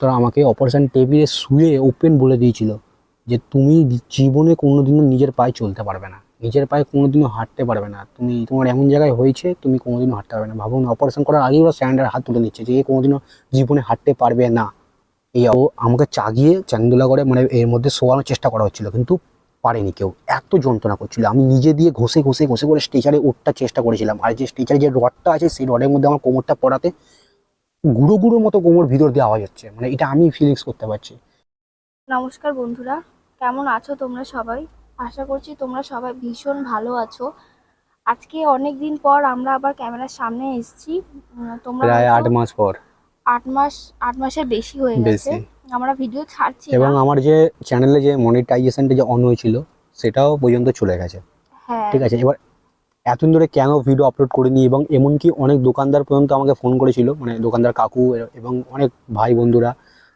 Doctor আমাকে operation টেবিলে শুয়ে ওপেন বলে দিয়েছিল যে তুমি জীবনে কোনোদিনও নিজের পায়ে চলতে পারবে না। নিজের পায়ে কোনোদিনও হাঁটতে পারবে না। তুমি, তোমার এমন জায়গায় হয়েছে, তুমি কোনোদিনও হাঁটতে পারবে না। ভাবুন অপারেশন করার আগেই ওরা স্যান্ডার হাত তুলে নিচ্ছে যে কোনোদিনও জীবনে হাঁটতে পারবে না। এই আমাকে চাগিয়ে চ্যাংদোলা করে মানে এর মধ্যে শোয়ানোর চেষ্টা করা হচ্ছিল, কিন্তু পারেনি কেউ। এত যন্ত্রণা করছিল। আমি নিজে দিয়ে ঘষে ঘষে ঘষে করে স্ট্রেচারে ওঠার চেষ্টা করেছিলাম। আর যে স্ট্রেচারে যে রডটা আছে, সেই রডের মধ্যে আমার কোমরটা পড়াতে গুঁড়ো গুঁড়ো মতো কোমর ভিতর দিয়ে আওয়াজ হচ্ছে। মানে এটা আমি ফিলিংস করতে পারছি। নমস্কার বন্ধুরা কেমন আছো তোমরা সবাই? আশা করছি তোমরা সবাই ভীষণ ভালো আছো। আজকে অনেক দিন পর আমরা আবার ক্যামেরার সামনে এসেছি। তোমরা প্রায় আট মাস পর। আট মাস আট মাসের বেশি হয়ে গেছে। আমরা ভিডিও ছাড়ছি এবং আমার যে চ্যানেলে যে মনিটাইজেশনটা যে অন হয়েছিল সেটাও পর্যন্ত চলে গেছে। হ্যাঁ। ঠিক আছে? এবার এতদিন ধরে কেন ভিডিও আপলোড করিনি এবং এমনকি অনেক দোকানদার পর্যন্ত আমাকে ফোন করেছিল মানে দোকানদার কাকু এবং অনেক ভাই বন্ধুরা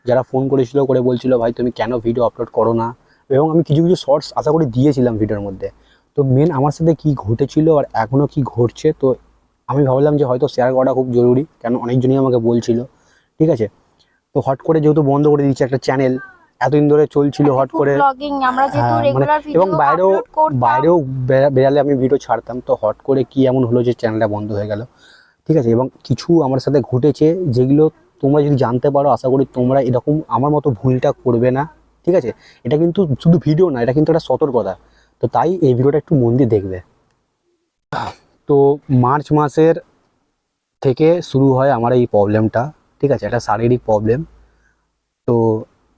যারা ফোন করেছিল করে বলছিল, ভাই, তুমি কেন ভিডিও আপলোড করো না? এবং আমি কিছু কিছু শর্টস আশা করি দিয়েছিলাম ভিডিওর মধ্যে। তো মেন আমার সাথে কি ঘটেছিল আর এখনও কি ঘটছে, তো আমি ভাবলাম যে হয়তো শেয়ার করাটা খুব জরুরি, কেন অনেকজনই আমাকে বলছিল। ঠিক আছে? তো হট করে যেহেতু বন্ধ করে দিচ্ছে একটা চ্যানেল এতদিন ধরে চলছিল হট করে। হ্যাঁ, মানে এবং বাইরেও বাইরেও বেরালে আমি ভিডিও ছাড়তাম। তো হট করে কি এমন হলো যে চ্যানেলটা বন্ধ হয়ে গেল? ঠিক আছে এবং কিছু আমার সাথে ঘটেছে যেগুলো তোমরা যদি জানতে পারো আশা করি তোমরা এরকম আমার মতো ভুলটা করবে না। ঠিক আছে? এটা কিন্তু শুধু ভিডিও না এটা কিন্তু একটা সতর্কতা। তো তাই এই ভিডিওটা একটু মন দিয়ে দেখবে। তো মার্চ মাসের থেকে শুরু হয় আমার এই প্রবলেমটা ঠিক আছে? একটা শারীরিক প্রবলেম তো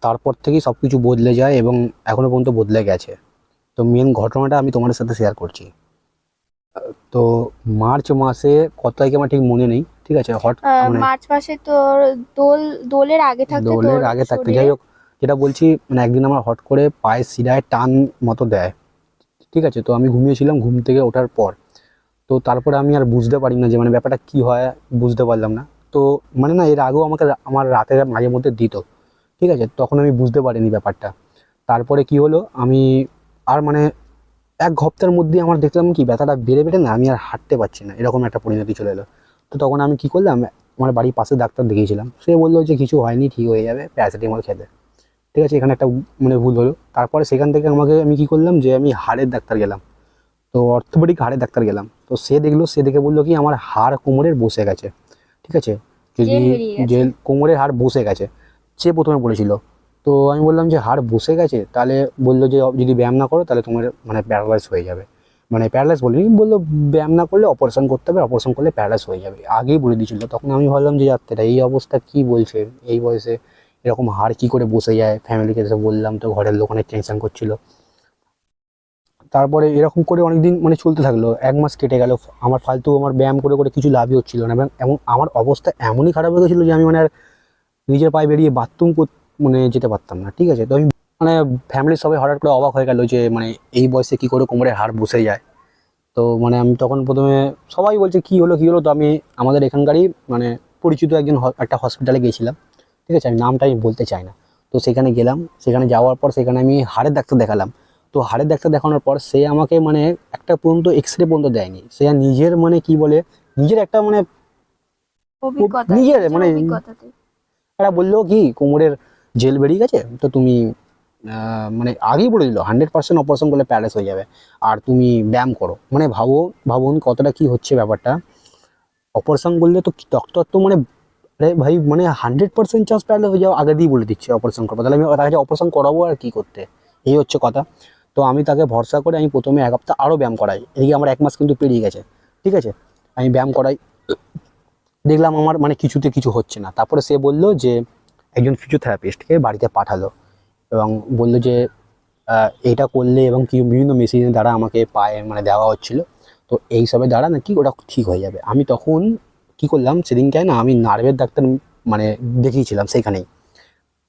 তারপর থেকেই সব কিছু বদলে যায় এবং এখনও পর্যন্ত বদলে গেছে। তো মেন ঘটনাটা আমি তোমাদের সাথে শেয়ার করছি। তো মার্চ মাসে কত তারিখে আমার ঠিক মনে নেই ঠিক আছে? হট মানে মার্চ মাসে তোর দোল দোলের আগে থাকতে দোলের আগে থাকতে। যাই হোক যেটা বলছি মানে একদিন আমার হট করে পায়ের শিরায় টান মতো দেয়। ঠিক আছে? তো আমি ঘুমিয়েছিলাম ঘুম থেকে ওঠার পর। তো তারপরে আমি আর বুঝতে পারি না যে মানে ব্যাপারটা কি হয় বুঝতে পারলাম না। তো মানে না এর আগেও আমাকে আমার রাতে মাঝে মধ্যে দিত। ঠিক আছে? তখন আমি বুঝতে পারিনি ব্যাপারটা। তারপরে কি হলো? আমি আর মানে এক হপ্তার মধ্যে আমার দেখলাম কি ব্যথাটা বেড়ে বেড়ে না আমি আর হাঁটতে পারছি না এরকম একটা পরিণতি চলে এলো। তো তখন আমি কি করলাম আমার বাড়ির পাশে ডাক্তার দেখিয়েছিলাম। সে বলল যে কিছু হয়নি ঠিক হয়ে যাবে প্যারাসিটামল খেতে। ঠিক আছে? এখানে একটা মানে ভুল হলো। তারপরে সেখান থেকে আমাকে আমি কি করলাম যে আমি হাড়ের ডাক্তার গেলাম। তো অর্থোপেডিক হাড়ের ডাক্তার গেলাম। তো সে দেখল সে দেখে বলল কি আমার হাড় কোমরের বসে গেছে। ঠিক আছে? যদি যে কোমরের হাড় বসে গেছে। সে প্রথমে বলেছিল। তো আমি বললাম যে, হাড় বসে গেছে? তাহলে বলল যে যদি ব্যায়াম না করো, তাহলে তোমার মানে প্যারালাইজ হয়ে যাবে। মানে প্যারালাইজ বলিনি বলল, ব্যায়াম না করলে অপারেশন করতে হবে অপারেশন করলে প্যারালাইজ হয়ে যাবে। আগেই বলে দিয়েছিল। তখন আমি ভাবলাম যে যাত্রাটা এই অবস্থা কি বলছে? এই বয়সে এরকম হাড় কি করে বসে যায়? ফ্যামিলিকে এসে বললাম, তো ঘরের লোক অনেক টেনশন করছিল। তারপরে এরকম করে অনেকদিন মানে চলতে থাকল। এক মাস কেটে গেল, আমার ফালতু আমার ব্যায়াম করে করে কিছু লাভই হচ্ছিল না। এবং আমার অবস্থা এমনই খারাপ হয়ে গেছিল যে, আমি মানে আর নিজের পায়ে বেরিয়ে বাথরুম মানে যেতে পারতাম না ঠিক আছে? তো আমি মানে ফ্যামিলির সবাই হঠাৎ করে অবাক হয়ে গেল যে মানে এই বয়সে কি করে কোমরের হাড় বসে যায়। তো মানে আমি তখন প্রথমে সবাই বলছে কি হলো কি হলো? তো আমি আমাদের এখানকারই মানে পরিচিত একজন একটা হসপিটালে গিয়েছিলাম ঠিক আছে? আমি নামটা আমি বলতে চাই না। তো সেখানে গেলাম সেখানে যাওয়ার পর সেখানে আমি হাড়ের ডাক্তার দেখালাম। তো হাড়ের ডাক্তার দেখানোর পর সে আমাকে মানে একটা পর্যন্ত এক্স রে পর্যন্ত দেয়নি। সে নিজের মানে কি বলে নিজের একটা মানে নিজের নিজের মানে- একটা বলল কি, কোমরের জেল বেরিয়ে গেছে, তো তুমি মানে আগেই বলে দিল হান্ড্রেড পার্সেন্ট অপারেশন করলে প্যারালাইস হয়ে যাবে, আর তুমি ব্যায়াম করো। মানে ভাবো ভাবুন কতটা কি হচ্ছে ব্যাপারটা। অপারেশন বললে তো ডক্টর তো মানে আরে ভাই মানে হান্ড্রেড পার্সেন্ট চান্স প্যারালাইস হয়ে যাও আগে দিয়ে বলে দিচ্ছে অপারেশন করব। তাহলে আমি তার কাছে অপারেশন করাবো আর কি করতে, এই হচ্ছে কথা। তো আমি তাকে ভরসা করে আমি প্রথমে এক সপ্তাহ আরও ব্যায়াম করাই, এদিকে আমার এক মাস কিন্তু পেরিয়ে গেছে, ঠিক আছে? আমি ব্যায়াম করাই দেখলাম আমার মানে কিছুতে কিছু হচ্ছে না। তারপরে সে বলল যে একজন ফিজিওথেরাপিস্টকে বাড়িতে পাঠালো এবং বলল যে এটা করলে এবং কি বিভিন্ন মেশিনের দ্বারা আমাকে পায়ে মানে দেওয়া হচ্ছিল। তো এইসবের দ্বারা নাকি ওটা ঠিক হয়ে যাবে। আমি তখন কি করলাম সেদিনকে না আমি নার্ভের ডাক্তার মানে দেখিয়েছিলাম সেখানেই।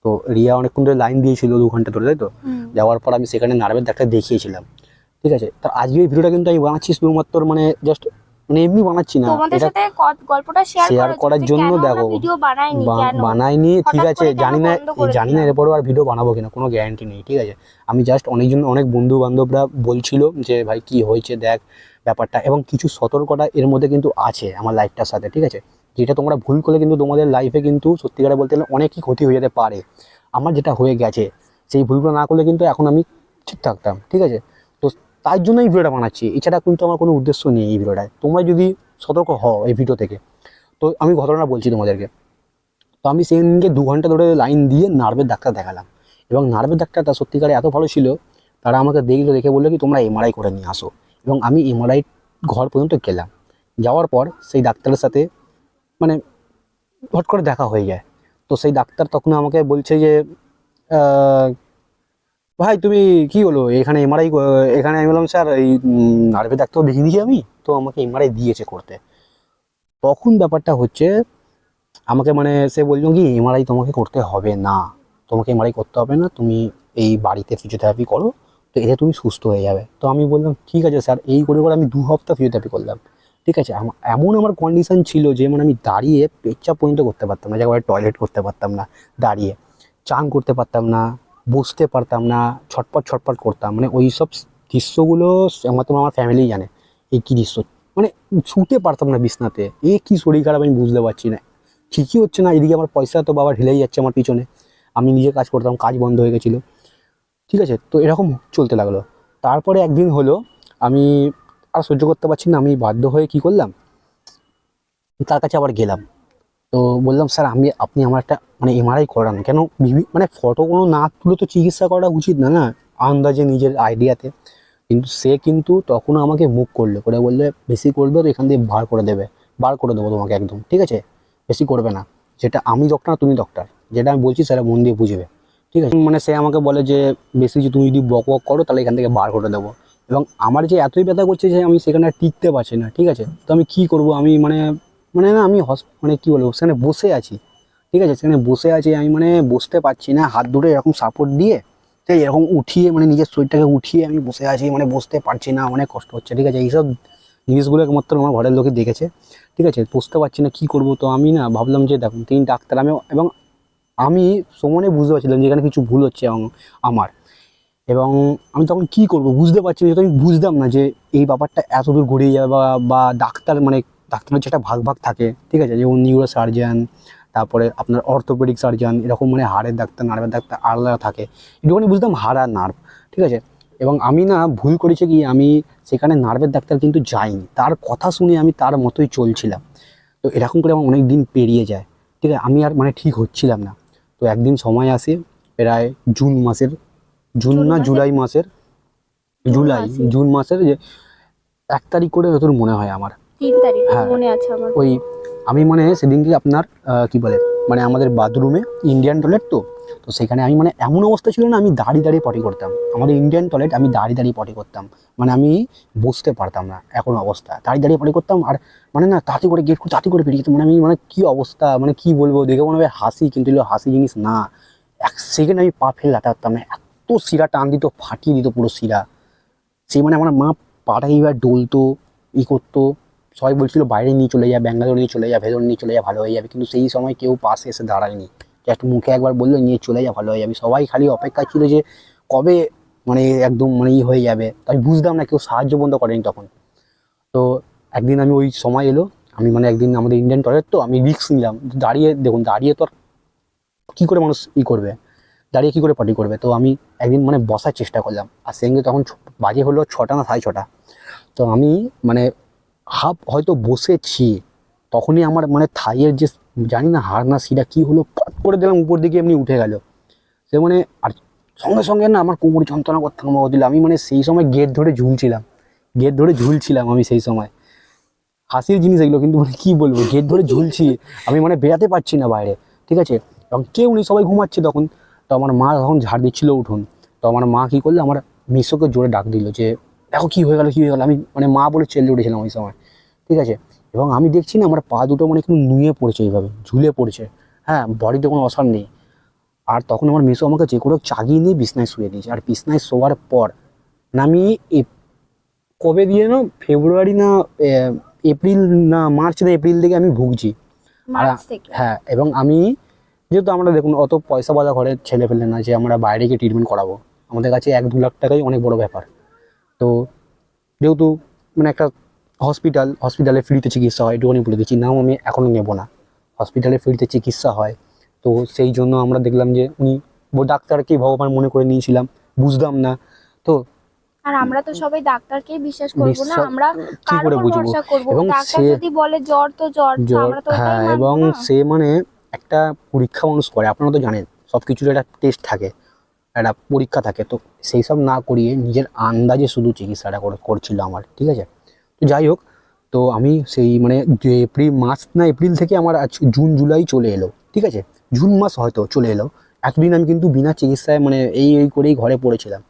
তো রিয়া অনেকক্ষণ ধরে লাইন দিয়েছিল দু ঘণ্টা ধরে তাই তো। যাওয়ার পর আমি সেখানে নার্ভের ডাক্তার দেখিয়েছিলাম। ঠিক আছে? তো আজকে এই ভিডিওটা কিন্তু আমি বানাচ্ছি শুধুমাত্র মানে জাস্ট মানে এমনি বানাচ্ছি না। তোমাদের সাথে গল্পটা শেয়ার করার জন্য দেখো। ভিডিও বানাইনি কেন? বানাইনি ঠিক আছে জানি না জানি না? এরপরও আর ভিডিও বানাবো কিনা কোনো গ্যারান্টি নেই ঠিক আছে? আমি জাস্ট অনেকজন অনেক বন্ধু বান্ধবরা বলছিল যে ভাই কি হয়েছে দেখ ব্যাপারটা। এবং কিছু সতর্কতা এর মধ্যে কিন্তু আছে আমার লাইফটার সাথে ঠিক আছে? যেটা তোমরা ভুল করলে কিন্তু তোমাদের লাইফে কিন্তু সত্যিকারে বলতে গেলে অনেকই ক্ষতি হয়ে যেতে পারে। আমার যেটা হয়ে গেছে সেই ভুলগুলো না করলে কিন্তু এখন আমি ঠিক থাকতাম ঠিক আছে? তো তার জন্য এই ভিডিওটা বানাচ্ছি। এছাড়া কিন্তু আমার কোনো উদ্দেশ্য নেই এই ভিডিওটায়। তোমরা যদি সতর্ক হও এই ভিডিও থেকে, তো আমি ঘটনা বলছি তোমাদেরকে। তো আমি সেদিনকে দু ঘণ্টা ধরে লাইন দিয়ে নার্ভের ডাক্তার দেখালাম। এবং নার্ভের ডাক্তারটা সত্যিকারে এত ভালো ছিল, তারা আমাকে দেখল, দেখে বলল কি, তোমরা এমআরআই করে নিয়ে আসো। এবং আমি এমআরআই ঘর পর্যন্ত গেলাম। যাওয়ার পর সেই ডাক্তারের সাথে মানে হট করে দেখা হয়ে যায়। তো সেই ডাক্তার তখন আমাকে বলছে যে ভাই, তুমি কি হলো? এখানে এমআরআই এখানে আমি বললাম, স্যার, এই নার্ভের ডাক্তার দেখিয়ে দিয়েছি আমি? তো আমাকে এমআরআই দিয়েছে করতে। তখন ব্যাপারটা হচ্ছে, আমাকে মানে সে বলল কি এমআরআই তোমাকে করতে হবে না। তোমাকে এমআরআই করতে হবে না। তুমি এই বাড়িতে ফিজিওথেরাপি করো, তো এতে তুমি সুস্থ হয়ে যাবে। তো আমি বললাম, ঠিক আছে স্যার। এই করে করে আমি দু হপ্তাহ ফিজিওথেরাপি করলাম। ঠিক আছে এমন আমার কন্ডিশন ছিল যে মানে আমি দাঁড়িয়ে পেচ্ছাপ পর্যন্ত করতে পারতাম না। যাকে টয়লেট করতে পারতাম না, দাঁড়িয়ে। চান করতে পারতাম না। বসতে পারতাম না, ছটপট ছটপট করতাম। মানে ওই সব দৃশ্যগুলো তোমার আমার ফ্যামিলি জানে, এই কী দৃশ্য। মানে ছুটে পারতাম না বিছনাতে, এ কি শরীর খারাপ আমি বুঝতে পারছি না। ঠিকই হচ্ছে না, এদিকে আমার পয়সা তো বাবা ঢিলেই যাচ্ছে আমার পিছনে। আমি নিজে কাজ করতাম, কাজ বন্ধ হয়ে গেছিল। ঠিক আছে, তো এরকম চলতে লাগল। তারপরে একদিন হলো, আমি আর সহ্য করতে পারছি না, আমি বাধ্য হয়ে কি করলাম, তার কাছে আবার গেলাম। তো বললাম, স্যার, আমি, আপনি আমার একটা মানে এমআরআই করান। কেন? মানে ফটোগুলো না তুলে তো চিকিৎসা করা উচিত না না? আন্দাজে নিজের আইডিয়াতে কিন্তু সে কিন্তু তখনও আমাকে মুখ করল, করে বললে, বেশি করবে তো এখান দিয়ে বার করে দেবে, বার করে দেবো তোমাকে একদম, ঠিক আছে? বেশি করবে না। যেটা আমি ডক্টর তুমি ডক্টর যেটা আমি বলছি, সেটা মন দিয়ে বুঝবে, ঠিক আছে? মানে সে আমাকে বলে যে, বেশি যে তুমি যদি বক বক করো, তাহলে এখান থেকে বার করে দেবো। এবং আমার যে এতই ব্যথা করছে যে, আমি সেখানে টিকতে পারছি না, ঠিক আছে? তো আমি কি করব? আমি মানে মানে না আমি হস মানে কী বলব, সেখানে বসে আছি। ঠিক আছে? সেখানে বসে আছি, আমি মানে বসতে পারছি না, হাত দুটো এরকম সাপোর্ট দিয়ে, ঠিক আছে? এরকম উঠিয়ে মানে নিজের শরীরটাকে উঠিয়ে আমি বসে আছি মানে বসতে পারছি না, অনেক কষ্ট হচ্ছে, ঠিক আছে? এইসব জিনিসগুলো একমাত্র আমার ঘরের লোকে দেখেছে, ঠিক আছে? বুঝতে পারছি না, কী করব? তো আমি না ভাবলাম যে দেখুন তিন ডাক্তার আমি, এবং আমি সমানে বুঝতে পারছিলাম যে এখানে কিছু ভুল হচ্ছে এবং আমার। এবং আমি তখন কি করব? বুঝতে পারছি না আমি বুঝতাম না যে এই ব্যাপারটা এত দূর গড়িয়ে যাবে বা বা ডাক্তার মানে ডাক্তারের যেটা ভাগ ভাগ থাকে ঠিক আছে? যেমন নিউরো সার্জন তারপরে আপনার অর্থোপেডিক সার্জন এরকম মানে হাড়ের ডাক্তার নার্ভের ডাক্তার আলাদা থাকে। একটুখানি বুঝতাম হাড় আর নার্ভ ঠিক আছে? এবং আমি না ভুল করেছি কি আমি সেখানে নার্ভের ডাক্তার কিন্তু যাইনি। তার কথা শুনে আমি তার মতোই চলছিলাম। তো এরকম করে আমার অনেক দিন পেরিয়ে যায় ঠিক আছে? আমি আর মানে ঠিক হচ্ছিলাম না। তো একদিন সময় আসে প্রায় জুন মাসের জুন না জুলাই মাসের জুলাই জুন মাসের যে এক তারিখ করে যতদূর মনে হয় আমার। তিন তারিখ হ্যাঁ। মনে আছে আমার। ওই আমি মানে সেদিনকে আপনার কি বলে মানে আমাদের বাথরুমে ইন্ডিয়ান টয়লেট তো তো সেখানে আমি মানে এমন অবস্থা ছিল না আমি দাঁড়িয়ে দাঁড়িয়ে পটি করতাম। আমাদের ইন্ডিয়ান টয়লেট আমি দাঁড়িয়ে দাঁড়িয়ে পটি করতাম। মানে আমি বসতে পারতাম না এখন অবস্থা। দাঁড়িয়ে দাঁড়িয়ে পটি করতাম আর মানে না তাড়াতাড়ি করে গেট করে তাড়াতাড়ি করে বেরিয়ে যেতাম। মানে আমি মানে কি অবস্থা মানে কি বলব দেখে মনে হবে হাসি কিন্তু এগুলো হাসি জিনিস না। এক সেকেন্ড আমি পা ফেলে লাটা পারতাম না এত শিরা টান দিত ফাটিয়ে দিত পুরো শিরা। সেই মানে আমার মা পাটা এইবার ডলতো ই করতো সবাই বলছিল বাইরে নিয়ে চলে যা, ব্যাঙ্গালোর নিয়ে চলে যা, ভেতর নিয়ে চলে যা, ভালো হয়ে যাবে। কিন্তু সেই সময় কেউ পাশে এসে দাঁড়ায়নি। জাস্ট মুখে একবার বলল, নিয়ে চলে যা, ভালো হয়ে যাবে। সবাই খালি অপেক্ষা ছিল যে কবে মানে একদম মানে ই হয়ে যাবে। আমি বুঝতাম না, কেউ সাহায্য বন্ধ করেনি তখন। তো একদিন আমি ওই সময় এলো, আমি মানে একদিন আমাদের ইন্ডিয়ান টয়লেট তো, আমি রিস্ক নিলাম। দাঁড়িয়ে, দেখুন, দাঁড়িয়ে তো আর কী করে মানুষ ই করবে? দাঁড়িয়ে কী করে পার্টি করবে? তো আমি একদিন মানে বসার চেষ্টা করলাম। আর সেদিনকে তখন বাজে হলো ছটা না সাড়ে ছটা। তো আমি মানে হাফ হয়তো বসেছি, তখনই আমার মানে থাইয়ের যে জানি না হাড় না শিরা কী হলো পট করে দিলাম, উপর দিকে এমনি উঠে গেল। সে মানে আর সঙ্গে সঙ্গে না আমার কোমর যন্ত্রণা করতে আরম্ভ দিল। আমি মানে সেই সময় গেট ধরে ঝুলছিলাম, গেট ধরে ঝুলছিলাম আমি সেই সময়। হাসির জিনিস এগুলো, কিন্তু মানে কী বলব, গেট ধরে ঝুলছি, আমি মানে বেরাতে পারছি না বাইরে, ঠিক আছে? এবং কেউ নেই, সবাই ঘুমাচ্ছে তখন। তো আমার মা তখন ঝাড় দিচ্ছিল উঠুন। তো আমার মা কী করল, আমার মিশোকে জোরে ডাক দিল যে দেখো কী হয়ে গেল কী হয়ে গেলো। আমি মানে মা বলে চেল্লে উঠেছিলাম ওই সময়। ঠিক আছে? এবং আমি দেখছি না আমার পা দুটো মানে কিন্তু নুয়ে পড়েছে এইভাবে ঝুলে পড়েছে। হ্যাঁ বডিতে কোনো অসার নেই। আর তখন আমার মিশো আমাকে যে কোনো চাগিয়ে নিয়ে বিছনায় শুয়ে দিয়েছে। আর বিছনায় শোয়ার পর না আমি এ- কবে দিয়ে না ফেব্রুয়ারি না এপ্রিল না মার্চ না এপ্রিল থেকে আমি ভুগছি। আর হ্যাঁ এবং আমি যেহেতু আমরা দেখুন অত পয়সা বাজা ঘরের ছেলে ফেলে না যে আমরা বাইরে গিয়ে ট্রিটমেন্ট করাবো। আমাদের কাছে এক দু লাখ টাকাই অনেক বড় ব্যাপার। তো যেহেতু মানে একটা হসপিটাল হসপিটালে ফ্রিতে চিকিৎসা হয় একটুখানি বলে দিচ্ছি নাও আমি এখনও নেব না। হসপিটালে ফ্রিতে চিকিৎসা হয়। তো সেই জন্য আমরা দেখলাম যে উনি ডাক্তারকেই ভগবান মনে করে নিয়েছিলাম বুঝতাম না। তো আর আমরা তো সবাই ডাক্তারকেই বিশ্বাস করব না আমরা কি করে ভরসা করব। ডাক্তার যদি বলে জ্বর তো জ্বর আমরা তো হ্যাঁ এবং সে মানে একটা পরীক্ষা মানুষ করে আপনারা তো জানেন সব কিছুর একটা টেস্ট থাকে। একটা পরীক্ষা থাকে, তো সেই সব না করিয়ে নিজের আন্দাজে শুধু চিকিৎসাটা করে- করছিল আমার, ঠিক আছে? তো যাই হোক, তো আমি সেই মানে এপ্রিল, মার্চ না এপ্রিল থেকে আমার জুন, জুলাই চলে এলো, ঠিক আছে? জুন, মাস হয়তো চলে এলো, এতদিন আমি কিন্তু বিনা চিকিৎসায় মানে এই এই করেই ঘরে পড়েছিলাম।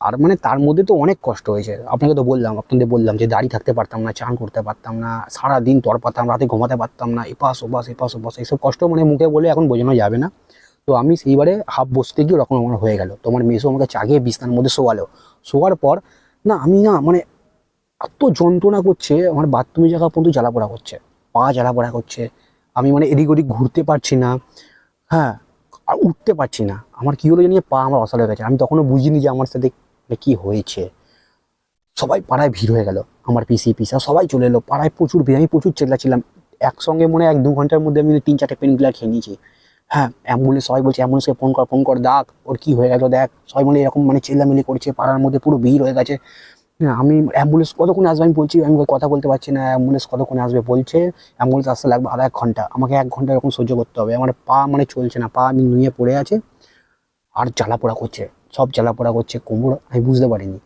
আর মানে তার মধ্যে তো অনেক কষ্ট হয়েছে, আপনাকে তো বললাম, আপনাদের বললাম যে দাঁড়িয়ে থাকতে পারতাম না, চান করতে পারতাম না সারা দিন তরপাতাম রাতে ঘুমাতে পারতাম না, এপাশ, ওপাশ এপাশ, ওপাশ, এইসব কষ্ট মানে মুখে বলে এখন বোঝানো যাবে না। তো আমি সেইবারে হাফ বসতে গিয়ে ওরকম আমার হয়ে গেল। তোমার মেসো আমাকে চাগিয়ে বিছনার মধ্যে শোয়ালো। শোয়ার পর, না, আমি না মানে এত যন্ত্রণা করছে, আমার বাথরুমে জায়গা পর্যন্ত জ্বালাপোড়া করছে। পা জ্বালাপোড়া করছে। আমি মানে এদিক ওদিক ঘুরতে পারছি না। হ্যাঁ আর উঠতে পারছি না। আমার কী হলো জানি পা আমার অসাল হয়ে গেছে। আমি তখনও বুঝিনি যে আমার সাথে মানে কি হয়েছে। সবাই পাড়ায় ভিড় হয়ে গেল। আমার পিসি, পিসা সবাই চলে এলো। পাড়ায় প্রচুর ভিড়। আমি প্রচুর চেল্লাছিলাম একসঙ্গে মনে এক দু ঘণ্টার মধ্যে আমি তিন চারটে পেন খেয়ে নিয়েছি। হ্যাঁ অ্যাম্বুলেন্স সবাই বলছে অ্যাম্বুলেন্সকে ফোন কর ফোন কর ডাক ওর কি হয়ে গেল, দেখ। সবাই মিলে এরকম মানে চিল্লামিলি করছে, পাড়ার মধ্যে পুরো ভিড় হয়ে গেছে। হ্যাঁ আমি অ্যাম্বুলেন্স কতক্ষণ আসবে আমি বলছি, আমি কথা বলতে পারছি না, অ্যাম্বুলেন্স কতক্ষণ আসবে বলছে, অ্যাম্বুলেন্স আসতে লাগবে আধা এক ঘণ্টা। আমাকে এক ঘণ্টা এরকম সহ্য করতে হবে। আমার পা মানে চলছে না, পা আমি নুয়ে পড়ে আছে, আর জ্বালাপোড়া করছে, সব জ্বালাপোড়া করছে, কোমর, আমি বুঝতে পারিনি।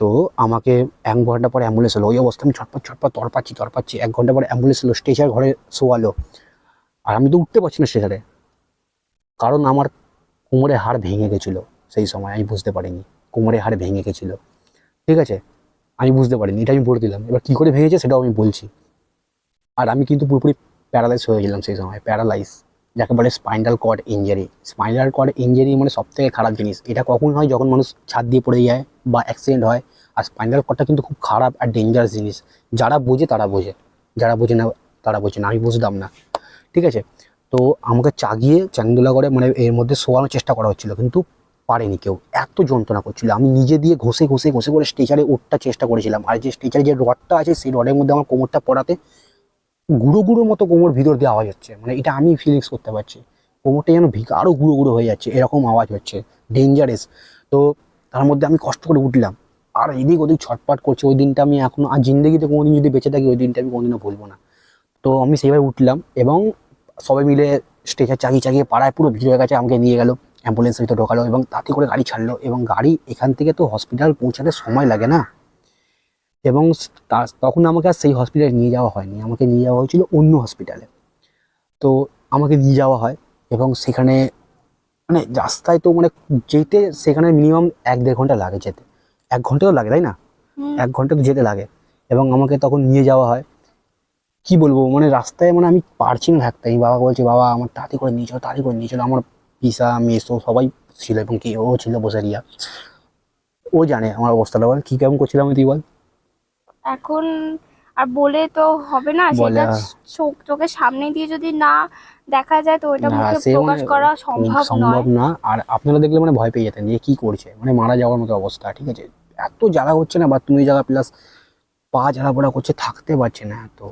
তো আমাকে এক ঘণ্টা পরে অ্যাম্বুলেন্স এলো, ওই অবস্থা আমি ছটপট ছটপট তরপাচ্ছি তরপাচ্ছি এক ঘণ্টা পরে অ্যাম্বুলেন্স এলো স্টেশার ঘরে শোয়ালো। আর আমি তো উঠতে পারছি না সেখানে। কারণ আমার কোমরে হাড় ভেঙে গেছিল সেই সময়, আমি বুঝতে পারিনি। কোমরে হাড় ভেঙে গেছিল। ঠিক আছে? আমি বুঝতে পারিনি, এটা আমি বলে দিলাম। এবার কী করে ভেঙেছে সেটাও আমি বলছি। আর আমি কিন্তু পুরোপুরি প্যারালাইজ হয়ে গেলাম সেই সময় প্যারালাইজ যাকে বলে spinal cord injury spinal cord injury মানে সব থেকে খারাপ জিনিস। এটা কখন হয়? যখন মানুষ ছাদ দিয়ে পড়ে যায় বা অ্যাক্সিডেন্ট হয়। আর স্পাইনাল কর্ডটা কিন্তু খুব খারাপ আর ডেঞ্জারাস জিনিস। যারা বোঝে তারা বোঝে। যারা বোঝে না তারা বোঝে না। আমি বুঝতাম না। ঠিক আছে? তো আমাকে চাগিয়ে চ্যাংদোলা করে মানে এর মধ্যে শোয়ানোর চেষ্টা করা হচ্ছিল, কিন্তু পারেনি কেউ। এত যন্ত্রণা করছিল। আমি নিজে দিয়ে ঘষে ঘষে ঘষে করে স্ট্রেচারে ওঠটা চেষ্টা করেছিলাম। আর যে স্ট্রেচারে যে রডটা আছে, সেই রডের মধ্যে আমার কোমরটা পড়াতে গুঁড়ো গুঁড়ো মতো কোমর ভিতর দিয়ে আওয়াজ হচ্ছে। মানে এটা আমি ফিলিংস করতে পারছি। কোমরটা যেন আরও গুঁড়ো গুঁড়ো হয়ে যাচ্ছে। এরকম আওয়াজ হচ্ছে। ডেঞ্জারাস তো তার মধ্যে আমি কষ্ট করে উঠলাম। আর এদিক ওদিক ছটপট করছে। ওই দিনটা আমি এখনও আর জিন্দগিতে কোনোদিন যদি বেঁচে থাকি, ওই দিনটা আমি কোনোদিনও ভুলবো না। তো আমি সেইভাবে উঠলাম এবং সবাই মিলে স্টেশন চাগিয়ে চাগিয়ে পাড়ায় পুরো ভিড় হয়ে গেছে আমাকে নিয়ে গেল অ্যাম্বুলেন্সের ভিতরে ঢোকালো এবং তাতে করে গাড়ি ছাড়লো এবং গাড়ি এখান থেকে তো হসপিটাল পৌঁছাতে সময় লাগে না। এবং তখন আমাকে আর সেই হসপিটালে নিয়ে যাওয়া হয়নি আমাকে নিয়ে যাওয়া হয়েছিল অন্য হসপিটালে তো আমাকে নিয়ে যাওয়া হয় এবং সেখানে মানে রাস্তায় তো মানে যেতে সেখানে মিনিমাম এক দেড় ঘণ্টা লাগে যেতে। এক ঘণ্টা তো লাগে তাই না? এক ঘণ্টা তো যেতে লাগে। এবং আমাকে তখন নিয়ে যাওয়া হয় কি বলব? মানে রাস্তায় মানে আমি পারছি না থাকতে। আমি বাবা বলছে বাবা আমার তাড়াতাড়ি করে নিয়ে চলো তাড়াতাড়ি করে নিয়ে চলো। আমার পিসা মেসো সবাই ছিল এবং কি ও ছিল বসে রিয়া ও জানে আমার অবস্থাটা। বল কী কেমন করছিলাম তুই বল। এখন আর বলে তো হবে না সেটা আর- চোখ- চোখের সামনে দিয়ে যদি না দেখা যায় তো ওইটা না, মুখে প্রকাশ মানে করা সম্ভব সম্ভব না। আর আপনারা দেখলে মানে ভয় পেয়ে যেতেন যে কি করছে? মানে মারা যাওয়ার মতো অবস্থা ঠিক আছে? এত জ্বালা হচ্ছে না? বা তুমি জায়গা প্লাস পা জ্বালা পোড়া করছে থাকতে পারছে না এত।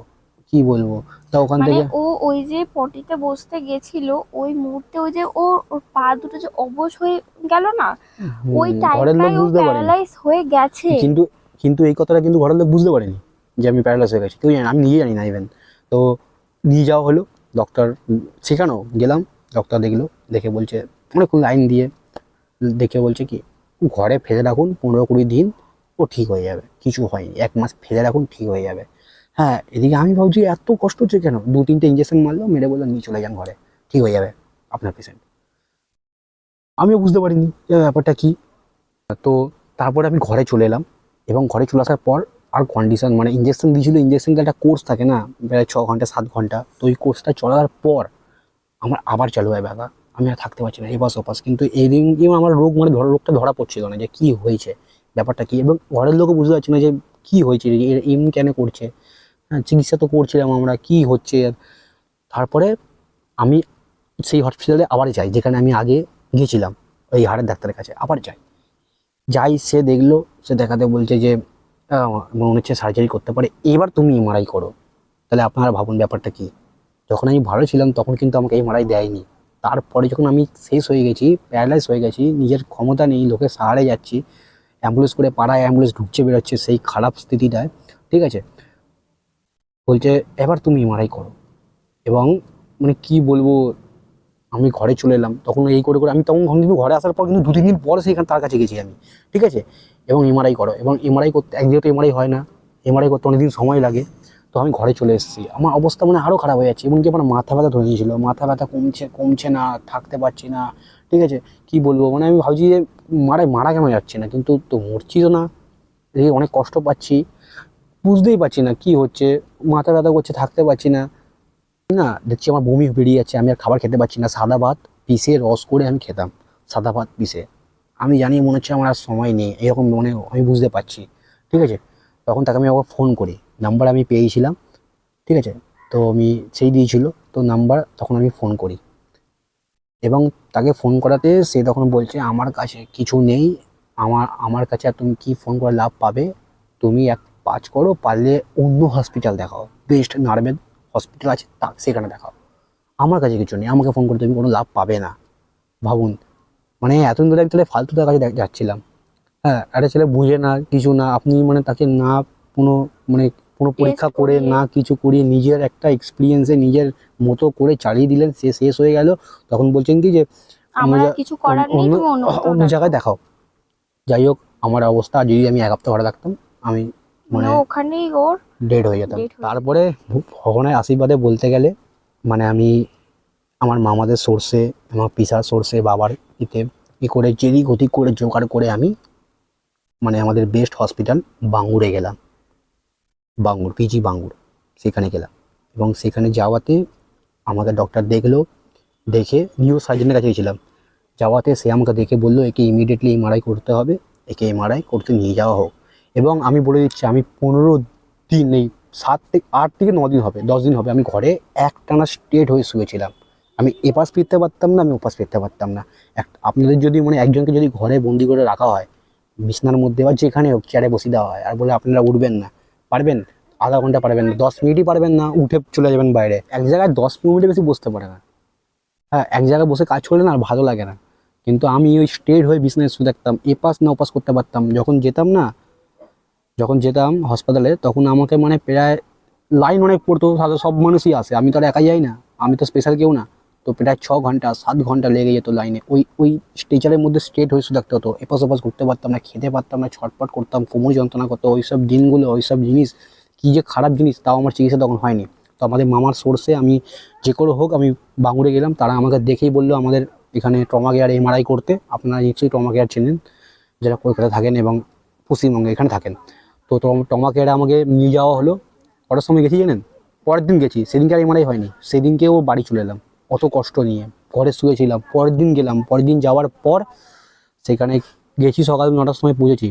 কি বলব? তা ওখান মানে থেকে ও ওই যে পটিতে বসতে গেছিল ওই মুহূর্তে ওই যে ও পা দুটো যে অবশ হয়ে গেল না ওই টাইমটাই ও প্যারালাইজ হয়ে গেছে। কিন্তু কিন্তু এই কথাটা কিন্তু ঘরের লোক বুঝতে পারেনি যে আমি প্যারালাইজ হয়ে গেছি। কেউ জানি আমি নিজে জানি না ইভেন তো নিয়ে যাওয়া হলো ডক্টর সেখানেও গেলাম ডক্টর দেখল দেখে বলছে অনেকক্ষণ লাইন দিয়ে দেখে বলছে কি ঘরে ফেলে রাখুন পনেরো কুড়ি দিন ও ঠিক হয়ে যাবে। কিছু হয়নি এক মাস ফেলে রাখুন ঠিক হয়ে যাবে। হ্যাঁ এদিকে আমি ভাবছি এত কষ্ট হচ্ছে কেন? দু তিনটে ইঞ্জেকশন মারলো, মেরে বলল, নিয়ে চলে যান ঘরে। ঠিক হয়ে যাবে আপনার পেশেন্ট আমিও বুঝতে পারিনি ব্যাপারটা কি। তো তারপরে আমি ঘরে চলে এলাম এবং ঘরে চলে আসার পর আর কন্ডিশন মানে ইঞ্জেকশন দিয়েছিল ইঞ্জেকশনটা একটা কোর্স থাকে না, প্রায় ছ ঘণ্টা, সাত ঘণ্টা। তো ওই কোর্সটা চলার পর আমার আবার চালু হয় ব্যথা আমি আর থাকতে পারছি না, এপাশ ওপাশ। কিন্তু এই দিন আমার রোগ মানে ধরো, রোগটা ধরা পড়ছিল না যে কী হয়েছে, ব্যাপারটা কী? এবং ঘরের লোকও বুঝতে পারছি না যে কী হয়েছে এমনি কেন করছে। হ্যাঁ চিকিৎসা তো করছিলাম আমরা, কী হচ্ছে? তারপরে আমি সেই হসপিটালে আবার যাই, যেখানে আমি আগে গিয়েছিলাম ওই হাড়ের ডাক্তারের কাছে, আবার যাই। যাই, সে দেখল, সে দেখাতে বলছে যে মনে হচ্ছে সার্জারি করতে পারে, এবার তুমি এমআরআই করো। তাহলে আপনারা ভাবুন ব্যাপারটা কি? যখন আমি ভালো ছিলাম, তখন কিন্তু আমাকে এই মারাই দেয়নি। তারপরে যখন আমি শেষ হয়ে গেছি প্যারালাইজ হয়ে গেছি, নিজের ক্ষমতা নেই, লোকে সাহারে যাচ্ছি অ্যাম্বুলেন্স করে পাড়ায় অ্যাম্বুলেন্স ঢুকছে, বেরোচ্ছে, সেই খারাপ স্থিতিটায়, ঠিক আছে? বলছে, এবার তুমি এমআরআই করো। এবং মানে কি বলব, আমি ঘরে চলে এলাম। তখন এই করে করে আমি তখন কিন্তু ঘরে আসার পর কিন্তু দু তিন দিন পর সেখানে তার কাছে গেছি আমি, ঠিক আছে? এবং এমআরআই করো। এবং এমআরআই করতে একদিকে তো এমআরআই হয় না, এমআরআই করতে অনেকদিন সময় লাগে, তো আমি ঘরে চলে এসেছি। আমার অবস্থা মানে আরও খারাপ হয়ে যাচ্ছে, এবং কি আমার মাথা ব্যথা ধরে নিয়েছিল মাথা ব্যথা কমছে কমছে না, থাকতে পারছি না, ঠিক আছে? কি বলব মানে আমি ভাবছি যে মারা মারা কেন যাচ্ছে না? কিন্তু তো মরছি তো না, এদিকে অনেক কষ্ট পাচ্ছি। বুঝতেই পারছি না কি হচ্ছে, মাথা ব্যথা করছে, থাকতে পারছি না। না, দেখছি আমার বমি বেরিয়ে যাচ্ছে, আমি আর খাবার খেতে পারছি না। সাদা ভাত পিষে রস করে আমি খেতাম, সাদা ভাত পিসে। আমি জানি মনে হচ্ছে আমার আর সময় নেই, এরকম মনে আমি বুঝতে পারছি, ঠিক আছে? তখন তাকে আমি আবার ফোন করি নাম্বার আমি পেয়েছিলাম, ঠিক আছে? তো আমি সেই দিয়েছিল, তো নাম্বার তখন আমি ফোন করি। এবং তাকে ফোন করাতে সে তখন বলছে, আমার কাছে কিছু নেই, আমার আমার কাছে আর তুমি কি ফোন করে লাভ পাবে? তুমি এক কাজ করো পারলে অন্য হসপিটাল দেখাও। বেস্ট নার্মেদ হসপিটাল আছে তা সেখানে দেখাও। আমার কাছে কিছু নেই আমাকে ফোন করে তুমি কোনো লাভ পাবে না। ভাবুন মানে এতদিন ধরে আমি তাহলে ফালতুটার কাছে যাচ্ছিলাম। হ্যাঁ একটা ছেলে বুঝে না কিছু না আপনি মানে তাকে না কোনো মানে কোনো পরীক্ষা করে না কিছু করিয়ে নিজের একটা এক্সপিরিয়েন্সে নিজের মতো করে চালিয়ে দিলেন সে শেষ হয়ে গেল। তখন বলছেন কি যে অন্য। জায়গায় দেখাও। যাই হোক আমার অবস্থা যদি আমি এক হপ্তাহ ঘরে থাকতাম আমি মানে মানে ওখানেই ওর ডেড হয়ে যেতাম। তারপরে ভগবানের আশীর্বাদে বলতে গেলে মানে আমি আমার মামাদের সোর্সে আমার পিসার সোর্সে বাবার ইতে ই করে যেদিক ওদিক করে জোগাড় করে আমি মানে আমাদের বেস্ট হসপিটাল বাঙ্গুরে গেলাম। বাঙ্গুর পিজি বাঙ্গুর সেখানে গেলাম। এবং সেখানে যাওয়াতে আমাদের ডক্টর দেখল দেখে নিউ সার্জনের কাছে গেছিলাম। যাওয়াতে সে আমাকে দেখে বলল একে ইমিডিয়েটলি এমআরআই করতে হবে একে এমআরআই করতে নিয়ে যাওয়া হোক। এবং আমি বলে দিচ্ছি, আমি পনেরো দিন, এই সাত থেকে আট থেকে ন দিন হবে, দশ দিন হবে, আমি ঘরে একটানা স্টেট হয়ে শুয়েছিলাম। আমি এপাশ ফিরতে পারতাম না, আমি ওপাশ ফিরতে পারতাম না। এক আপনাদের যদি মানে একজনকে যদি ঘরে বন্দি করে রাখা হয়, বিছনার মধ্যে বা যেখানে হোক চেয়ারে বসিয়ে দেওয়া হয়, আর বলে আপনারা উঠবেন না, পারবেন? আধা ঘণ্টা পারবেন না, দশ মিনিটই পারবেন না, উঠে চলে যাবেন বাইরে। এক জায়গায় দশ মিনিটের বেশি বসতে পারে না। হ্যাঁ এক জায়গায় বসে কাজ করলে না আর ভালো লাগে না। কিন্তু আমি ওই স্টেট হয়ে বিজনেস শুয়ে থাকতাম এপাস না ওপাস করতে পারতাম। যখন যেতাম না যখন যেতাম হাসপাতালে, তখন আমাকে মানে প্রায় লাইন অনেক পড়তো সব মানুষই আসে। আমি তো আর একাই যাই না, আমি তো স্পেশাল কেউ না। তো প্রায় ছ ঘণ্টা, সাত ঘণ্টা লেগে যেত লাইনে ওই ওই স্ট্রেচারের মধ্যে স্ট্রেট হয়ে থাকতে হতো। এপাশ ওপাশ ঘুরতে পারতাম না, খেতে পারতাম না, ছটপট করতাম, কোমর যন্ত্রণা করতো, ওইসব দিনগুলো, ওইসব জিনিস, কী যে খারাপ জিনিস, তাও আমার চিকিৎসা তখন হয়নি। তো আমাদের মামার সোর্সে আমি যে করে হোক, আমি বাঙুরে গেলাম, তারা আমাকে দেখেই বলল আমাদের এখানে ট্রমা কেয়ার এমআরআই করতে। আপনারা নিশ্চয়ই ট্রমা কেয়ার চেনেন, যারা কলকাতা থাকেন এবং পশ্চিমবঙ্গে এখানে থাকেন। তো টমা কেয়ারে আমাকে নিয়ে যাওয়া হলো। কটার সময় গেছি জানেন? পরের দিন গেছি। সেদিনকে আর এমআরআই হয়নি। সেদিনকেও বাড়ি চলে এলাম। অত কষ্ট নিয়ে। ঘরে শুয়েছিলাম। পরের দিন গেলাম। পরের দিন যাওয়ার পর সেখানে গেছি সকাল নটার সময় পৌঁছেছি।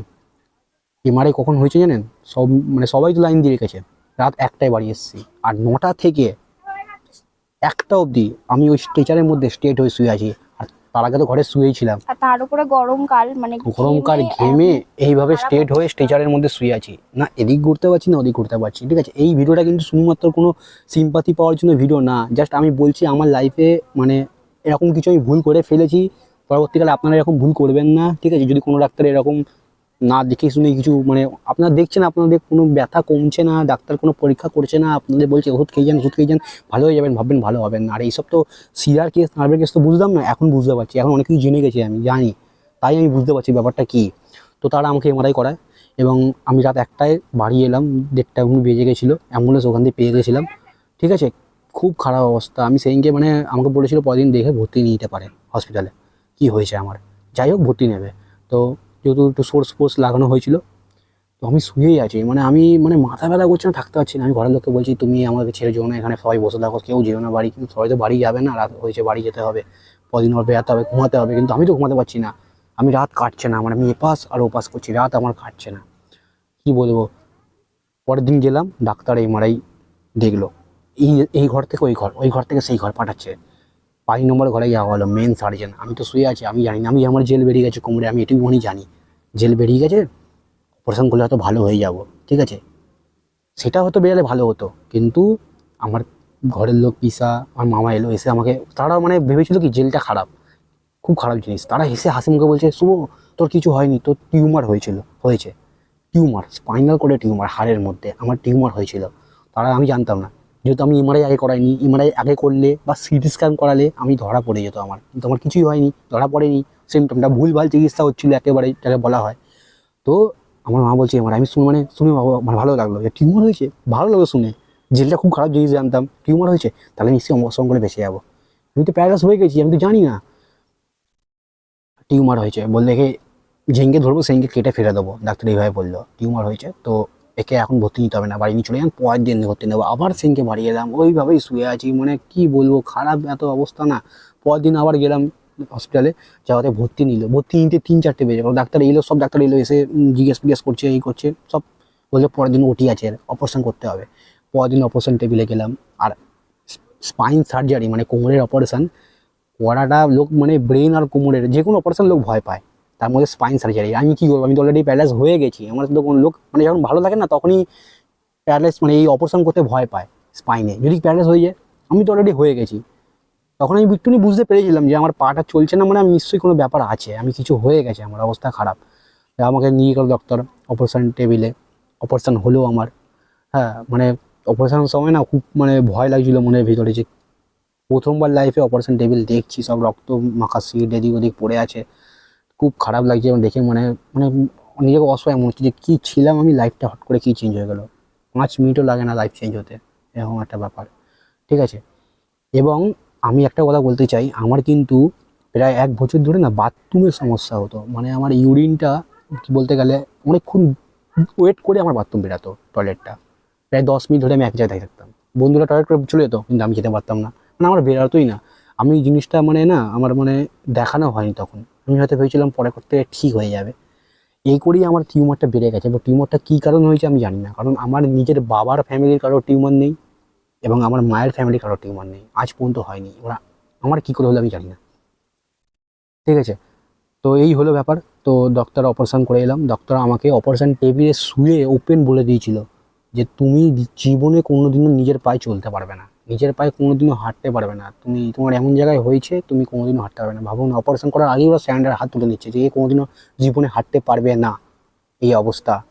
এমআরআই কখন হয়েছে জানেন? সব মানে সবাই তো লাইন দিয়ে রেখেছে। রাত একটায় বাড়ি এসেছি। আর নটা থেকে একটা অবধি আমি ওই স্ট্রেচারের মধ্যে স্টেট হয়ে শুয়ে আছি। তার আগে তো ঘরে শুয়েই ছিলাম। আর তার উপরে গরমকাল মানে গরমকাল ঘেমে ঘেমে এইভাবে স্টেট হয়ে স্ট্রেচারের মধ্যে শুয়ে আছি। না এদিক ঘুরতে পারছি না ওদিক ঘুরতে পারছি। ঠিক আছে এই ভিডিওটা কিন্তু শুধুমাত্র কোনো সিম্পাতি পাওয়ার জন্য ভিডিও না। জাস্ট আমি বলছি আমার লাইফে মানে এরকম কিছু আমি ভুল করে ফেলেছি। পরবর্তীকালে আপনারা এরকম ভুল করবেন না। ঠিক আছে যদি কোনো ডাক্তার এরকম না দেখে শুনে কিছু মানে আপনারা দেখছেন, আপনাদের কোনো ব্যথা কমছে না, ডাক্তার কোনো পরীক্ষা করছে না, আপনাদের বলছে ওষুধ খেয়ে যান, ওষুধ খেয়ে যান, ভালো হয়ে যাবেন, ভাববেন ভালো হবেন আর এইসব তো সিরার কেস, নার্ভের কেস তো বুঝতাম না, এখন বুঝতে পারছি, এখন অনেক কিছু জেনে গেছি আমি, জানি। তাই আমি বুঝতে পারছি ব্যাপারটা কী। তো তারা আমাকে এমআরআই করায়, এবং আমি রাত একটায় বাড়ি এলাম দেড়টা উনি বেজে গেছিল অ্যাম্বুলেন্স ওখান থেকে পেয়ে গেছিলাম, ঠিক আছে? খুব খারাপ অবস্থা, আমি সেইদিনকে মানে আমাকে বলেছিল পরদিন দেখে ভর্তি নিতে পারে হসপিটালে কি হয়েছে আমার? যাই হোক, ভর্তি নেবে। তো যেহেতু একটু সোর্স ফোর্স লাগানো হয়েছিল, তো আমি শুয়েই আছি। মানে আমি মানে মাথা ব্যথা করছে না, থাকতে পারছি না। আমি ঘরের লোককে বলছি, তুমি আমাকে ছেড়ে যেও না, এখানে সবাই বসে থাকো, কেউ যেও না বাড়ি, কিন্তু সবাই তো বাড়ি যাবে না। রাত হয়েছে, বাড়ি যেতে হবে। কদিন পর বেরাতে হবে, ঘুমাতে হবে, কিন্তু আমি তো ঘুমাতে পারছি না। আমি রাত কাটছে না মানে আমি এপাস আর ওপাস করছি, রাত আমার কাটছে না। কি বলব? পরের দিন গেলাম, ডাক্তার এমআরআই দেখল। এই এই ঘর থেকে ওই ঘর ওই ঘর থেকে সেই ঘর পাঠাচ্ছে। পাঁচ নম্বর ঘরে যাওয়া হলো মেন সার্জেন আমি তো শুয়ে আছি, আমি জানি না, আমি আমার জেল বেরিয়ে গেছে কোমরে, আমি এটুকুখানি জানি। জেল বেরিয়ে গেছে অপারেশন করলে হয়তো ভালো হয়ে যাব, ঠিক আছে? সেটা হয়তো বেরোলে ভালো হতো, কিন্তু আমার ঘরের লোক পিসা আমার মামা এলো, এসে আমাকে, তারা মানে ভেবেছিল কি জেলটা খারাপ, খুব খারাপ জিনিস। তারা এসে হাসি মুখে বলছে, শুভ, তোর কিছু হয়নি, তোর টিউমার হয়েছিল, হয়েছে, টিউমার স্পাইনাল করে টিউমার, হাড়ের মধ্যে, আমার টিউমার হয়েছিল। তারা আমি জানতাম না, যেহেতু আমি এমআরআই আগে করাইনি এমআরআই আগে করলে বা সিটি স্ক্যান করালে আমি ধরা পড়ে যেত আমার, কিন্তু আমার কিছুই হয়নি, ধরা পড়েনি। সিমটমটা ভুলভাল চিকিৎসা হচ্ছিল একেবারে যাকে বলা হয়। তো আমার মা বলছে এমআরআই আমি শুনে মানে শুনে আমার ভালো লাগল। যে টিউমার হয়েছে, ভালো লাগল শুনে। জেলটা খুব খারাপ জিনিস জানতাম। টিউমার হয়েছে, তাহলে নিশ্চয়ই অবসর করে বেঁচে যাব। আমি তো প্যারালাইস হয়ে গেছি, আমি তো জানি না। টিউমার হয়েছে, বললে একে যেঙ্গে ধরবো সেঙ্গে কেটে ফেলে দেবো। ডাক্তার এইভাবে বলল টিউমার হয়েছে, তো একে এখন ভর্তি নিতে হবে না, বাড়ি নিয়ে চলে যান, পরের দিন ভর্তি নেব। আবার সেঙ্গে বাড়ি এলাম ওইভাবেই শুয়ে আছি মানে কি বলব, খারাপ এত অবস্থা না। পরের দিন আবার গেলাম হসপিটালে যাওয়াতে ভর্তি নিল। ভর্তি নিতে তিন, চারটে বেজে গেল। ডাক্তার এলো, সব ডাক্তার এলো, এসে জিজ্ঞেস ফিজ্ঞেস করছে, এই করছে, সব বলছে পরের দিন ওটি আছে অপারেশন করতে হবে। পরের দিন অপারেশন টেবিলে গেলাম। আর স্পাইন সার্জারি মানে কোমরের অপারেশন করাটা লোক মানে ব্রেন আর কোমরের, যে কোনো অপারেশন লোক ভয় পায়। তার মধ্যে স্পাইন সার্জারি আমি কী করব? আমি তো অলরেডি প্যারালাইজ হয়ে গেছি। আমার তো কোনো লোক মানে যখন ভালো থাকে না, তখনই প্যারালাইজ মানে এই অপারেশন করতে ভয় পায় স্পাইনে যদি প্যারালাইজ হয়ে যায়, আমি তো অলরেডি হয়ে গেছি। তখন আমি একটুখানি বুঝতে পেরেছিলাম যে আমার পাটা চলছে না মানে আমি নিশ্চয়ই কোনো ব্যাপার আছে, আমি কিছু হয়ে গেছে, আমার অবস্থা খারাপ। আমাকে নিয়ে গেল ডক্টর অপারেশান টেবিলে অপারেশান হলো আমার। হ্যাঁ মানে অপারেশনের সময় না খুব মানে ভয় লাগছিল মনের ভিতরে যে প্রথমবার লাইফে অপারেশান টেবিল দেখছি, সব রক্ত মাখা সিট এদিক ওদিক পড়ে আছে। খুব খারাপ লাগছে, এবং দেখে মানে মানে নিজেকে অসহায় মনে হচ্ছে যে কী ছিলাম আমি লাইফটা হট করে কী চেঞ্জ হয়ে গেলো। পাঁচ মিনিটও লাগে না লাইফ চেঞ্জ হতে, এরকম একটা ব্যাপার। ঠিক আছে? এবং আমি একটা কথা বলতে চাই, আমার কিন্তু প্রায় এক বছর ধরে না বাথরুমের সমস্যা হতো। মানে আমার ইউরিনটা বলতে গেলে অনেকক্ষণ ওয়েট করে আমার বাথরুম বেরাতো টয়লেটটা প্রায় দশ মিনিট ধরে আমি এক জায়গায় থাকতাম। বন্ধুরা টয়লেট করে চলে যেত, কিন্তু আমি যেতে পারতাম না। মানে আমার বেরাতোই না। আমি জিনিসটা মানে না আমার মানে দেখানো হয়নি তখন। আমি হয়তো ভেবেছিলাম পরে করতে ঠিক হয়ে যাবে। এই করেই আমার টিউমারটা বেড়ে গেছে। এবং টিউমারটা কী কারণ হয়েছে আমি জানি না। কারণ আমার নিজের বাবার ফ্যামিলির কারও টিউমার নেই। এবং আমার মায়ের ফ্যামিলি কারোর টিউমার নেই। আজ পর্যন্ত হয়নি। ওরা আমার কী করে হলো আমি জানি না। ঠিক আছে? তো এই হলো ব্যাপার। তো ডক্টর অপারেশান করে এলাম। ডক্টর আমাকে অপারেশন টেবিলে শুয়ে ওপেন বলে দিয়েছিল যে, তুমি জীবনে কোনোদিনও নিজের পায়ে চলতে পারবে না। নিজের পায়ে কোনোদিনও হাঁটতে পারবে না। তুমি তোমার এমন জায়গায় হয়েছে, তুমি কোনোদিনও হাঁটতে পারবে না। ভাবুন অপারেশন করার আগেই ওরা স্যান্ডার হাত তুলে নিচ্ছে যে, এ কোনোদিনও জীবনে হাঁটতে পারবে না। এই অবস্থা।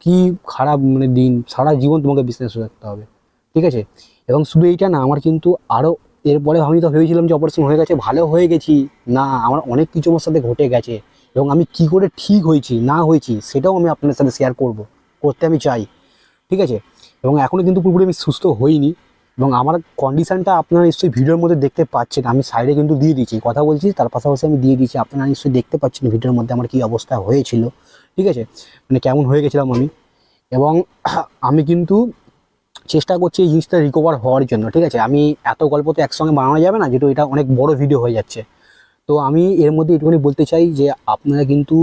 কি খারাপ মানে দিন। সারা জীবন তোমাকে বিজনেস রাখতে হবে। ঠিক আছে? এবং শুধু এইটা না, আমার কিন্তু আরও এরপরে আমি তো ভেবেছিলাম যে অপারেশন হয়ে গেছে, ভালো হয়ে গেছি। না, আমার অনেক কিছু আমার সাথে ঘটে গেছে। এবং আমি কি করে ঠিক হয়েছি, না হয়েছি, সেটাও আমি আপনাদের সাথে শেয়ার করব, করতে আমি চাই। ঠিক আছে? এবং এখনও কিন্তু পুরোপুরি আমি সুস্থ হইনি। এবং আমার কন্ডিশনটা আপনারা নিশ্চয়ই ভিডিওর মধ্যে দেখতে পাচ্ছেন। আমি সাইডে কিন্তু দিয়ে দিয়েছি, কথা বলছি, তার পাশাপাশি আমি দিয়ে দিয়েছি। আপনারা নিশ্চয়ই দেখতে পাচ্ছেন ভিডিওর মধ্যে আমার কী অবস্থা হয়েছিল। ঠিক আছে? মানে কেমন হয়ে গেছিলাম আমি। এবং আমি কিন্তু চেষ্টা করছি এই জিনিসটা রিকভার হওয়ার জন্য, ঠিক আছে? আমি এত গল্প তো একসঙ্গে বানানো যাবে না, যেহেতু এটা অনেক বড় ভিডিও হয়ে যাচ্ছে। তো আমি এর মধ্যে এটুকুনি বলতে চাই যে আপনারা কিন্তু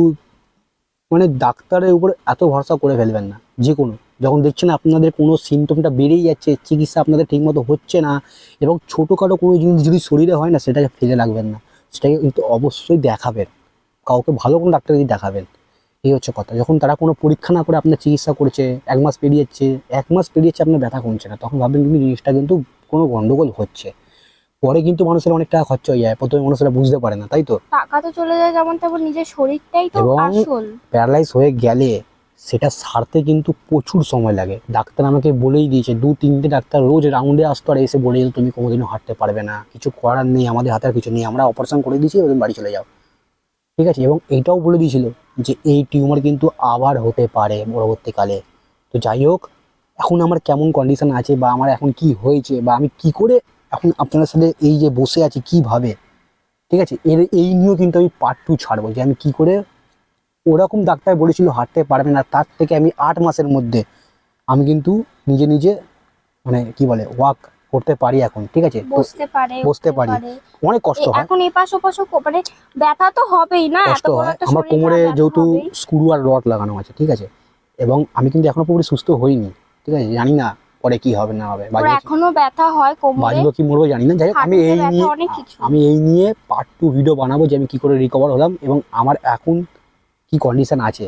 মানে ডাক্তারের উপর এত ভরসা করে ফেলবেন না, যে কোনো। যখন দেখছেন আপনাদের কোনো সিমটমটা বেড়েই যাচ্ছে, চিকিৎসা আপনাদের ঠিকমতো হচ্ছে না, এবং ছোটোখাটো কোনো জিনিস যদি শরীরে হয় না, সেটাকে ফেলে রাখবেন না। সেটাকে কিন্তু অবশ্যই দেখাবেন। কাউকে ভালো কোনো ডাক্তার দিয়ে দেখাবেন। এই হচ্ছে কথা। যখন তারা কোনো পরীক্ষা না করে আপনার চিকিৎসা করছে এক মাস পেরিয়ে যাচ্ছে এক মাস পেরিয়ে যাচ্ছে আপনার ব্যথা কমছে না তখন ভাববেন কিন্তু জিনিসটা কিন্তু কোনো গন্ডগোল হচ্ছে। পরে কিন্তু মানুষের অনেক টাকা খরচা হয়ে যায় প্রথমে মানুষেরা বুঝতে পারে না তাই তো? টাকা তো চলে যায় যেমন তেমন নিজের শরীরটাই তো এবং- আসল। প্যারালাইজ হয়ে গেলে সেটা সারতে কিন্তু প্রচুর সময় লাগে। ডাক্তার আমাকে বলেই দিয়েছে দু তিনটে ডাক্তার রোজ রাউন্ডে আসতো আর এসে বলে তুমি কোনোদিনও হাঁটতে পারবে না কিছু করার নেই আমাদের হাতে আর কিছু নেই আমরা অপারেশন করে দিয়েছি ওদের বাড়ি চলে যাও। ঠিক আছে? এবং এইটাও বলে দিয়েছিল যে এই টিউমার কিন্তু আবার হতে পারে পরবর্তীকালে। তো যাই হোক, এখন আমার কেমন কন্ডিশন আছে বা আমার এখন কি হয়েছে বা আমি কি করে এখন আপনার সাথে এই যে বসে আছি কীভাবে, ঠিক আছে? এর, এই নিয়েও কিন্তু আমি পার্ট টু ছাড়বো যে আমি কি করে ওরকম ডাক্তার বলেছিল হাঁটতে পারবে না, তার থেকে আমি আট মাসের মধ্যে আমি কিন্তু নিজে নিজে মানে কি বলে ওয়াক করতে পারি এখন ঠিক আছে? বসতে পারে বসতে পারি। অনেক কষ্ট হয়। এখন এপাশ ওপাশ মানে ব্যথা তো হবেই না এত কষ্ট হয়। আমার কোমরে যেহেতু স্ক্রু আর রড লাগানো আছে ঠিক আছে? এবং আমি কিন্তু এখনও পুরোপুরি সুস্থ হইনি ঠিক আছে? জানি না পরে কি হবে না হবে। এখনও ব্যথা হয় কোমরে। বাজবো কি মরবো জানি না। যাই আমি এই নিয়ে আমি এই নিয়ে পার্ট টু ভিডিও বানাবো যে আমি কি করে রিকভার হলাম এবং আমার এখন কি কন্ডিশন আছে।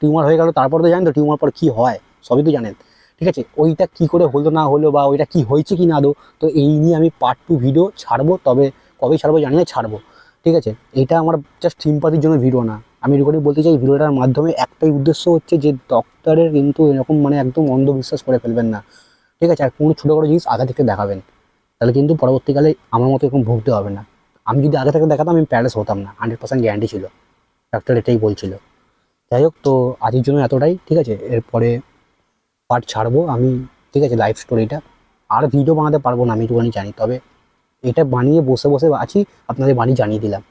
টিউমার হয়ে গেল তারপর তো জানেন তো টিউমার পর কি হয় সবই তো জানেন। ঠিক আছে? ওইটা কি করে হলো না হলো বা ওইটা কি হয়েছে কি না আদৌ? তো এই নিয়ে আমি পার্ট টু ভিডিও ছাড়বো, তবে কবে ছাড়বো জানি না, ছাড়বো। ঠিক আছে? এটা আমার জাস্ট সিম্পাতির জন্য ভিডিও না। আমি রেকর্ডিং বলতে চাই ভিডিওটার মাধ্যমে একটাই উদ্দেশ্য হচ্ছে যে ডক্টরের কিন্তু এরকম মানে একদম অন্ধবিশ্বাস করে ফেলবেন না। ঠিক আছে? আর কোনো ছোটো বড়ো জিনিস আগে থেকে দেখাবেন। তাহলে কিন্তু পরবর্তীকালে আমার মতো এরকম ভুগতে হবে না। আমি যদি আগে থেকে দেখাতাম, আমি প্যারেস হতাম না। হান্ড্রেড পার্সেন্ট গ্যারান্টি ছিল। ডাক্তার এটাই বলছিল। যাই হোক, তো আজকের জন্য এতটাই। ঠিক আছে? এরপরে পার্ট ছাড়বো, আমি, ঠিক আছে লাইভ স্টোরিটা আর ভিডিও বানাতে পারব না, আমি একটুখানি জানি। তবে এটা বানিয়ে বসে বসে আছি, আপনাদের বানিয়ে জানিয়ে দিলাম।